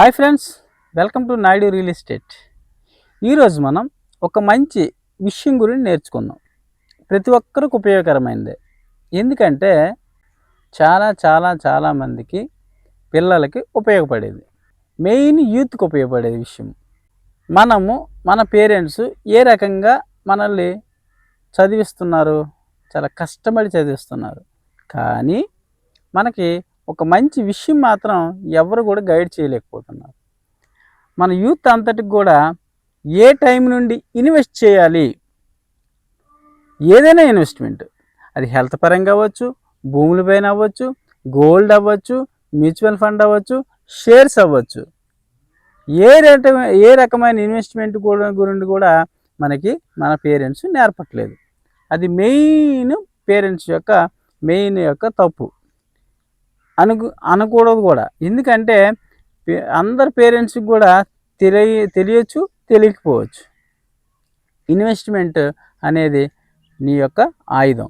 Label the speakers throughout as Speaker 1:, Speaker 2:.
Speaker 1: Hi friends welcome to Naidu real estate. ఈరోజు మనం ఒక మంచి విషయం గురించి నేర్చుకుందాం. ప్రతి ఒక్కరికి ఉపయోగకరమైందే. ఎందుకంటే చాలా చాలా చాలా మందికి పిల్లలకి ఉపయోగపడేది. మెయిన్ యూత్కి ఉపయోగపడేది విషయం. మనము మన పేరెంట్స్ ఏ రకంగా మనల్ని చదివిస్తున్నారు? చాలా కష్టపడి చదివిస్తున్నారు. కానీ మనకి ఒక మంచి విషయం మాత్రం ఎవరు కూడా గైడ్ చేయలేకపోతున్నారు. మన యూత్ అంతటికి కూడా ఏ టైం నుండి ఇన్వెస్ట్ చేయాలి? ఏదైనా ఇన్వెస్ట్మెంట్. అది హెల్త్ పరంగా అవ్వచ్చు భూములపైన అవ్వచ్చు గోల్డ్ అవ్వచ్చు మ్యూచువల్ ఫండ్ అవ్వచ్చు షేర్స్ అవ్వచ్చు. ఏ రకమైన ఏ రకమైన ఇన్వెస్ట్మెంట్ కూడా గురించి కూడా మనకి మన పేరెంట్స్ నేర్పట్లేదు. అది మెయిన్ పేరెంట్స్ యొక్క మెయిన్ యొక్క తప్పు. అనుకు అనకూడదు కూడా. ఎందుకంటే పే- అందరు పేరెంట్స్కి కూడా తెలియ తెలియచ్చు తెలియకపోవచ్చు. ఇన్వెస్ట్మెంట్ అనేది నీ యొక్క ఆయుధం.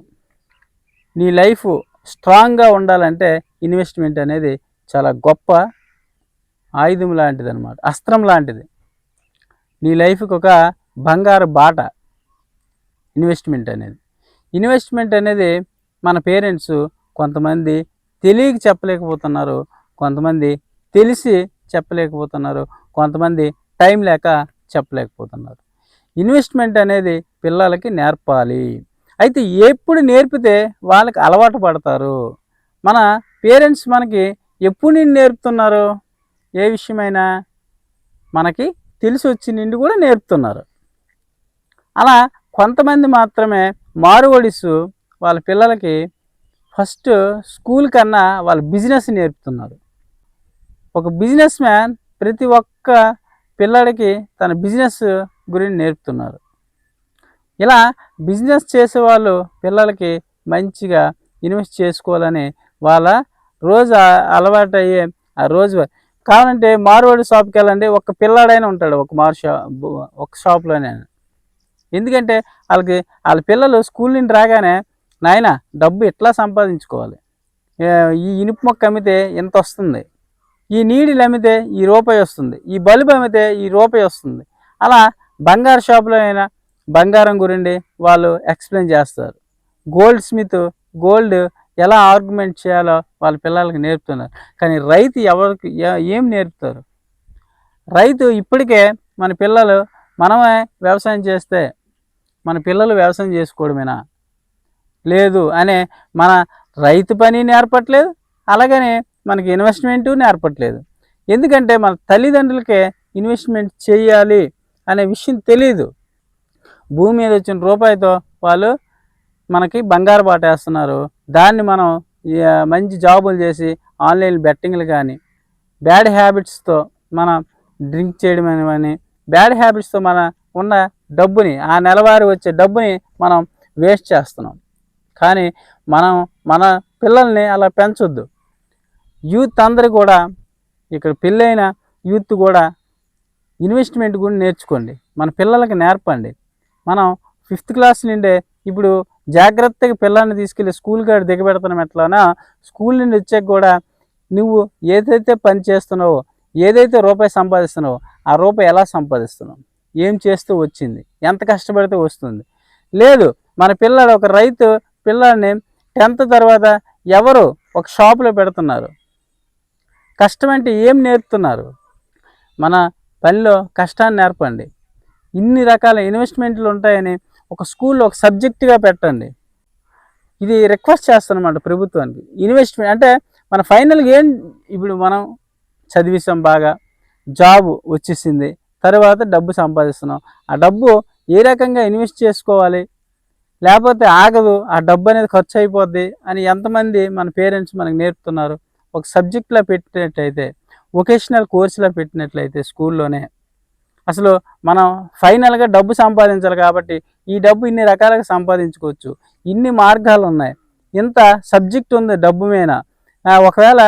Speaker 1: నీ లైఫ్ స్ట్రాంగ్గా ఉండాలంటే ఇన్వెస్ట్మెంట్ అనేది చాలా గొప్ప ఆయుధం లాంటిది అనమాట అస్త్రం లాంటిది. నీ లైఫ్కి ఒక బంగారు బాట ఇన్వెస్ట్మెంట్ అనేది. ఇన్వెస్ట్మెంట్ అనేది మన పేరెంట్స్ కొంతమంది తెలియక చెప్పలేకపోతున్నారు. కొంతమంది తెలిసి చెప్పలేకపోతున్నారు. కొంతమంది టైం లేక చెప్పలేకపోతున్నారు. ఇన్వెస్ట్మెంట్ అనేది పిల్లలకి నేర్పాలి. అయితే ఎప్పుడు నేర్పితే వాళ్ళకి అలవాటు పడతారు? మన పేరెంట్స్ మనకి ఎప్పుడు నుండి నేర్పుతున్నారు? ఏ విషయమైనా మనకి తెలిసి వచ్చి నుండి కూడా నేర్పుతున్నారు. అలా కొంతమంది మాత్రమే మారువడిసు వాళ్ళ పిల్లలకి ఫస్ట్ స్కూల్ కన్నా వాళ్ళ బిజినెస్ నేర్పుతున్నారు. ఒక బిజినెస్ మ్యాన్ ప్రతి ఒక్క పిల్లడికి తన బిజినెస్ గురించి నేర్పుతున్నారు. ఇలా బిజినెస్ చేసేవాళ్ళు పిల్లలకి మంచిగా ఇన్వెస్ట్ చేసుకోవాలని వాళ్ళ రోజు అలవాటు అయ్యే ఆ రోజు కావాలంటే మారువాడి షాప్కి వెళ్ళండి ఒక పిల్లాడైనా ఉంటాడు ఒక మారు షా ఒక షాప్లోనే. ఎందుకంటే వాళ్ళకి వాళ్ళ పిల్లలు స్కూల్ నుండి రాగానే నాయన డబ్బు ఎట్లా సంపాదించుకోవాలి? ఈ ఇనుపు మొక్క అమ్మితే ఎంత వస్తుంది? ఈ నీడిలు అమ్మితే ఈ రూపాయి వస్తుంది. ఈ బల్బు అమ్మితే ఈ రూపాయి వస్తుంది. అలా బంగారు షాపులో అయినా బంగారం గురించి వాళ్ళు ఎక్స్ప్లెయిన్ చేస్తారు. గోల్డ్ స్మిత్ గోల్డ్ ఎలా ఆర్గ్యుమెంట్ చేయాలో వాళ్ళ పిల్లలకి నేర్పుతున్నారు. కానీ రైతు ఎవరికి ఏం నేర్పుతారు? రైతు ఇప్పటికే మన పిల్లలు మనమే వ్యవసాయం చేస్తే మన పిల్లలు వ్యవసాయం చేసుకోవడమేనా? లేదు అనే మన రైతు పని నేర్పట్లేదు అలాగనే మనకి ఇన్వెస్ట్మెంటు నేర్పట్లేదు. ఎందుకంటే మన తల్లిదండ్రులకే ఇన్వెస్ట్మెంట్ చేయాలి అనే విషయం తెలియదు భూమి మీద వచ్చిన రూపాయితో వాళ్ళు మనకి బంగారు బాట వేస్తున్నారు. దాన్ని మనం మంచి జాబులు చేసి ఆన్లైన్ బెట్టింగ్లు కానీ బ్యాడ్ హ్యాబిట్స్తో మనం డ్రింక్ చేయడం అని బ్యాడ్ హ్యాబిట్స్తో మన ఉన్న డబ్బుని ఆ నెలవారీ వచ్చే డబ్బుని మనం వేస్ట్ చేస్తున్నాం. కానీ మనం మన పిల్లల్ని అలా పెంచొద్దు. యూత్ అందరూ కూడా ఇక్కడ పెళ్ళైన యూత్ కూడా ఇన్వెస్ట్మెంట్ కూడా నేర్చుకోండి. మన పిల్లలకి నేర్పండి. మనం ఫిఫ్త్ క్లాస్ నుండే ఇప్పుడు జాగ్రత్తగా పిల్లల్ని తీసుకెళ్ళి స్కూల్ కాడ దిగబెడతాం ఎట్లానా స్కూల్ నుండి వచ్చాక కూడా నువ్వు ఏదైతే పని చేస్తున్నావో ఏదైతే రూపాయి సంపాదిస్తున్నావో ఆ రూపాయి ఎలా సంపాదిస్తున్నావు? ఏం చేస్తూ వచ్చింది? ఎంత కష్టపడితే వస్తుంది? లేదు మన పిల్లాడు ఒక రైతు పిల్లల్ని టెన్త్ తర్వాత ఎవరు ఒక షాపులో పెడుతున్నారు? కష్టం అంటే ఏం నేర్పుతున్నారు? మన పనిలో కష్టాన్ని నేర్పండి. ఇన్ని రకాల ఇన్వెస్ట్మెంట్లు ఉంటాయని ఒక స్కూల్లో ఒక సబ్జెక్టుగా పెట్టండి. ఇది రిక్వెస్ట్ చేస్తానమాట ప్రభుత్వానికి. ఇన్వెస్ట్మెంట్ అంటే మన ఫైనల్గా ఏం ఇప్పుడు మనం చదివిస్తాం బాగా జాబ్ వచ్చేసింది తర్వాత డబ్బు సంపాదిస్తున్నాం. ఆ డబ్బు ఏ రకంగా ఇన్వెస్ట్ చేసుకోవాలి? లేకపోతే ఆగదు ఆ డబ్బు అనేది ఖర్చు అయిపోద్ది అని ఎంతమంది మన పేరెంట్స్ మనకు నేర్పుతున్నారు. ఒక సబ్జెక్ట్లో పెట్టినట్లయితే వొకేషనల్ కోర్సులో పెట్టినట్లయితే స్కూల్లోనే. అసలు మనం ఫైనల్గా డబ్బు సంపాదించాలి కాబట్టి ఈ డబ్బు ఇన్ని రకాలుగా సంపాదించుకోవచ్చు. ఇన్ని మార్గాలు ఉన్నాయి. ఇంత సబ్జెక్ట్ ఉంది డబ్బు మీద. ఒకవేళ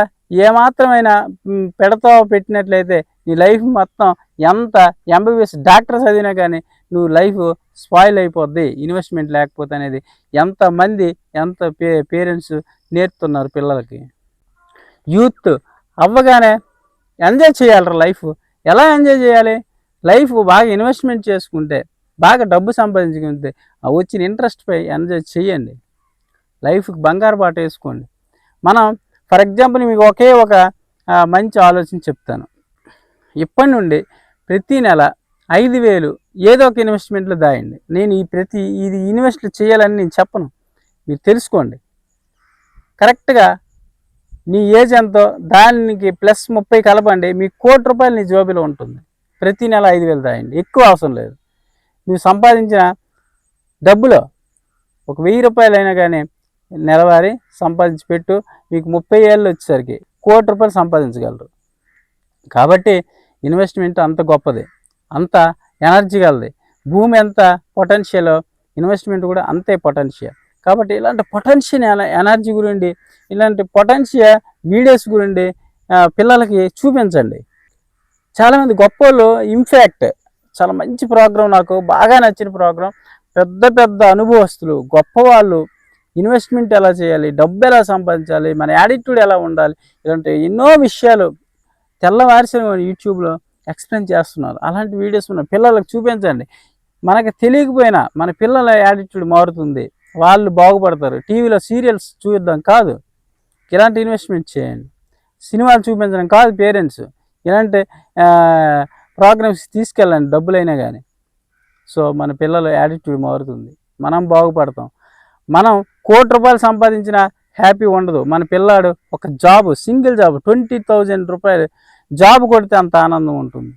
Speaker 1: ఏమాత్రమైనా మ్, పెడతావు పెట్టినట్లయితే నీ లైఫ్ మొత్తం ఎంత ఎంబీబీఎస్ డాక్టర్ చదివినా కానీ నువ్వు లైఫ్ స్పాయిల్ అయిపోద్ది ఇన్వెస్ట్మెంట్ లేకపోతే అనేది. ఎంతమంది ఎంత పే పేరెంట్స్ నేర్పుతున్నారు పిల్లలకి? యూత్ అవ్వగానే ఎంజాయ్ చేయాలి లైఫ్. ఎలా ఎంజాయ్ చేయాలి? లైఫ్ బాగా ఇన్వెస్ట్మెంట్ చేసుకుంటే బాగా డబ్బు సంపాదించుకుంటే ఆ వచ్చిన ఇంట్రెస్ట్పై ఎంజాయ్ చేయండి. లైఫ్కి బంగారు బాట వేసుకోండి. మనం ఫర్ ఎగ్జాంపుల్ మీకు ఒకే ఒక మంచి ఆలోచన చెప్తాను. ఇప్పటి నుండి ప్రతి నెల ఐదు వేలు ఏదో ఒక ఇన్వెస్ట్మెంట్లో దాయండి. నేను ఈ ప్రతి ఇది ఇన్వెస్ట్ చేయాలని నేను చెప్పను. మీరు తెలుసుకోండి. కరెక్ట్గా నీ ఏజ్ ఎంతో దానికి ప్లస్ ముప్పై కలపండి. మీకు కోటి రూపాయలు నీ జోబీలో ఉంటుంది. ప్రతి నెల ఐదు వేలు దాయండి. ఎక్కువ అవసరం లేదు. నువ్వు సంపాదించిన డబ్బులో ఒక వెయ్యి రూపాయలు అయినా కానీ నెలవారీ సంపాదించి పెట్టు. మీకు ముప్పై ఏళ్ళు వచ్చేసరికి కోటి రూపాయలు సంపాదించగలరు. కాబట్టి ఇన్వెస్ట్మెంట్ అంత గొప్పది. అంత ఎనర్జీ కలది. భూమి ఎంత పొటెన్షియల్ ఇన్వెస్ట్మెంట్ కూడా అంతే పొటెన్షియల్ కాబట్టి ఇలాంటి పొటెన్షియల్ ఎనర్జీ గురించి ఇలాంటి పొటెన్షియల్ వీడియోస్ గురించి పిల్లలకి చూపించండి. చాలామంది గొప్ప వాళ్ళు ఇన్ఫ్యాక్ట్ చాలా మంచి ప్రోగ్రాం నాకు బాగా నచ్చిన ప్రోగ్రాం పెద్ద పెద్ద అనుభవస్తులు గొప్ప వాళ్ళు ఇన్వెస్ట్మెంట్ ఎలా చేయాలి డబ్బు ఎలా సంపాదించాలి మన యాటిట్యూడ్ ఎలా ఉండాలి ఇలాంటి ఎన్నో విషయాలు తెల్లవారిసిన యూట్యూబ్లో ఎక్స్ప్లెయిన్ చేస్తున్నారు. అలాంటి వీడియోస్ మన పిల్లలకు చూపించండి. మనకి తెలియకపోయినా మన పిల్లల యాటిట్యూడ్ మారుతుంది. వాళ్ళు బాగుపడతారు. టీవీలో సీరియల్స్ చూద్దాం కాదు. ఇలాంటి ఇన్వెస్ట్మెంట్ చేయండి. సినిమాలు చూపించడం కాదు పేరెంట్స్. ఇలాంటి ప్రోగ్రామ్స్ తీసుకెళ్ళండి డబ్బులైనా కానీ సో మన పిల్లల యాటిట్యూడ్ మారుతుంది. మనం బాగుపడతాం. మనం కోటి రూపాయలు సంపాదించిన హ్యాపీ ఉండదు. మన పిల్లాడు ఒక job single job twenty thousand రూపాయలు జాబ్ కొడితే అంత ఆనందం ఉంటుంది.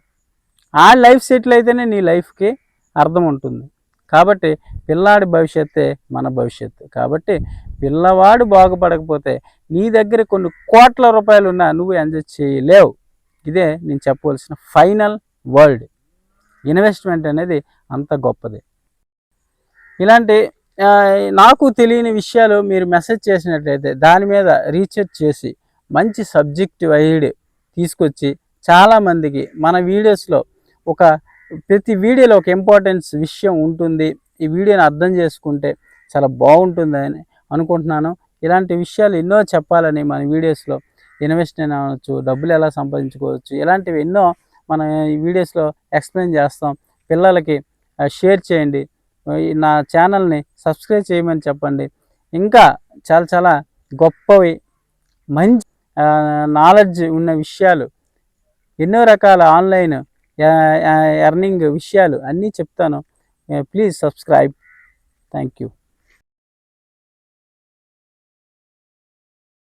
Speaker 1: ఆ లైఫ్ సెటిల్ అయితేనే నీ లైఫ్కి అర్థం ఉంటుంది. కాబట్టి పిల్లాడి భవిష్యత్తే మన భవిష్యత్తు. కాబట్టి పిల్లవాడు బాగుపడకపోతే నీ దగ్గర కొన్ని కోట్ల రూపాయలు ఉన్నా నువ్వు ఎంజాయ్ చేయలేవు. ఇదే నేను చెప్పవలసిన ఫైనల్ వర్డ్. ఇన్వెస్ట్మెంట్ అనేది అంత గొప్పది. ఇలాంటి నాకు తెలియని విషయాలు మీరు మెసేజ్ చేసినట్లయితే దాని మీద రీసెర్చ్ చేసి మంచి సబ్జెక్ట్ వైడ్ తీసుకొచ్చి చాలామందికి మన వీడియోస్లో ఒక ప్రతి వీడియోలో ఒక ఇంపార్టెన్స్ విషయం ఉంటుంది. ఈ వీడియోని అర్థం చేసుకుంటే చాలా బాగుంటుందని అనుకుంటున్నాను. ఇలాంటి విషయాలు ఎన్నో చెప్పాలని మన వీడియోస్లో ఇన్వెస్ట్ అనవచ్చు డబ్బులు ఎలా సంపాదించుకోవచ్చు ఇలాంటివి ఎన్నో మనం ఈ వీడియోస్లో ఎక్స్ప్లెయిన్ చేస్తాం. పిల్లలకి షేర్ చేయండి. నా ఛానల్ని సబ్స్క్రైబ్ చేయమని చెప్పండి. ఇంకా చాలా చాలా గొప్పవి మంచి నాలెడ్జ్ ఉన్న విషయాలు ఎన్నో రకాల ఆన్లైన్ ఎర్నింగ్ విషయాలు అన్నీ చెప్తాను. Please subscribe. Thank you